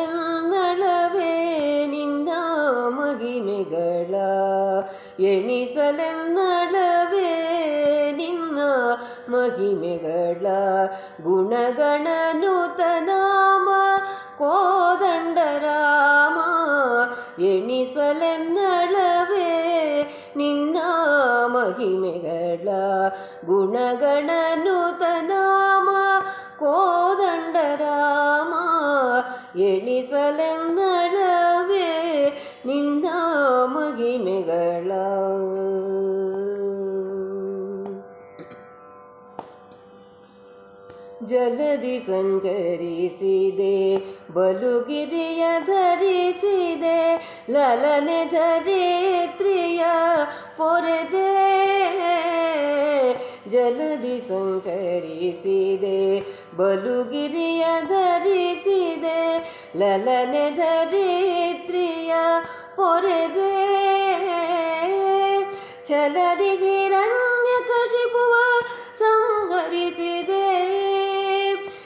ಎಣಿಸಲೆನ್ನಳವೇ ನಿನ್ನ ಮಹಿಮೆಗಳ ಎಣಿಸಲೆನ್ನಳವೇ ನಿನ್ನ ಮಹಿಮೆಗಳ ಗುಣಗಣನುತನಾಮ ಕೋದಂಡರಾಮ ಎಣಿಸಲೆನ್ನಳವೇ ನಿನ್ನ ಮಹಿಮೆಗಳ ಗುಣಗಣನುತನಾಮ ಎಣಿಸಲೆನ್ನಳವೇ ನಿನ್ನ ಮಹಿಮೆಗಳ. ಜಲದಿ ಸಂಚರಿಸಿದೆ ಬಲುಗಿರಿಯ ಧರಿಸಿದೆ ಲಲನೆ ಧರಿತ್ರಿಯ ಪೊರೆದೆ. ಜಲದಿ ಸಂಚರಿಸಿದೆ, ಬಲುಗಿರಿಯ ಧರಿಸಿದೆ, ಲಲನೆ ಧರಿತ್ರಿಯ ಪೊರೆದೆ. ಛಲದಿ ಹಿರಣ್ಯ ಕಶಿಪುವ ಸಂಹರಿಸಿದೆ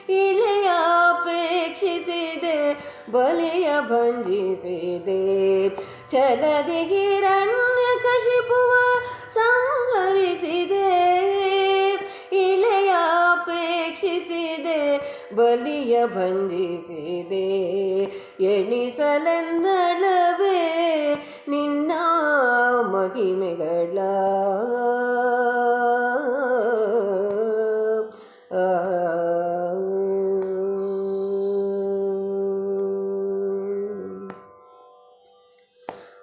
ಇಳೆಯಾಪೇಕ್ಷಿಸಿದೆ ಬಲಿಯ ಭಂಜಿಸಿದೆ. ಛಲದಿ ಹಿರಣ್ಯ ಕಶಿಪುವ ಬಲಿಯ ಭಂಜಿಸಿದೆ ಎಣಿಸಲೆಂದಳವೇ ನಿನ್ನ ಮಹಿಮೆಗಳ ಆ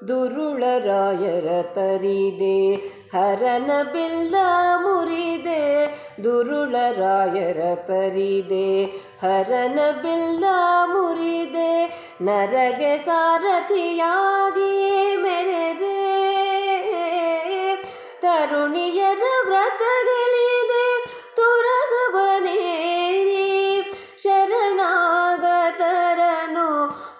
ದುರುಳರಾಯರ ತರಿದೆ ಹರನ ಬಿಲ್ಲ ಮುರಿದೆ ದುರುಳರಾಯರ ತರಿದೆ. ಹರನ ಬಿಲ್ಲ ಮುರಿದೆ, ನರಗೆ ಸಾರಥಿಯಾಗಿ ಮೆರೆದೆ. ತರುಣಿಯರ ವ್ರತಗಳಿದೆ ತುರಗವನೇರಿ. ಶರಣಾಗತರನು,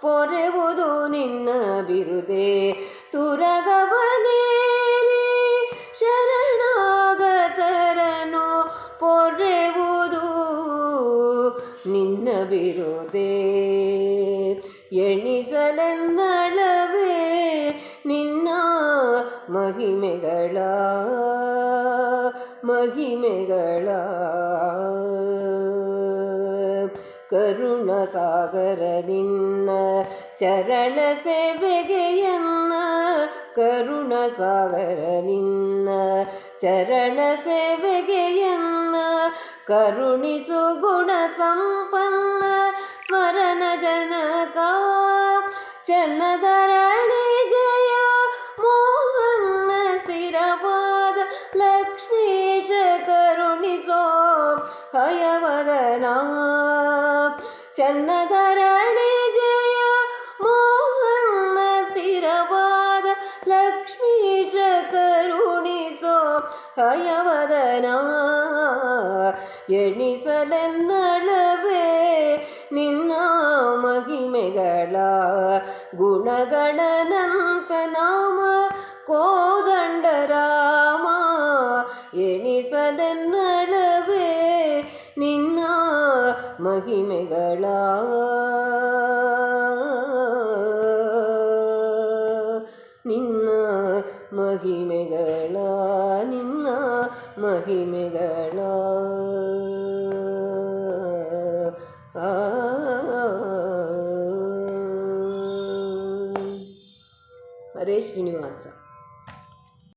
ಪೊರೆವುದು ನಿನ್ನ ಬಿರುದೆ. ತುರಗವನೇರಿ ನಿನ್ನ ಬಿರುದೆ ಎಣಿಸಲೆನ್ನಳವೇ ನಿನ್ನ ಮಹಿಮೆಗಳ ಮಹಿಮೆಗಳ ಕರುಣ ಸಾಗರ ನಿನ್ನ ಚರಣ ಸೇವೆಗೆಯನ್ನ ಕರುಣ ಸಾಗರ ನಿನ್ನ ಚರಣ ಸೇವೆಗೆಯನ್ನ ಕರುಣಿಸು ಚನ್ನಧರಣಿ ಜಯ ಮೋಹನ್ನ ಸ್ಥಿರವಾದ ಲಕ್ಷ್ಮೀಶ ಕರುಣಿಸೋ ಹಯವದನ. ಎಣಿಸಲೆನ್ನಳವೇ ನಿನ್ನ ಮಹಿಮೆಗಳ ಗುಣಗಣನಂತ ನಾಮ ಮಹಿಮೆಗಳ. ನಿನ್ನ ಮಹಿಮೆಗಳ ನಿನ್ನ ಮಹಿಮೆಗಳ. ಹರೇ ಶ್ರೀನಿವಾಸ.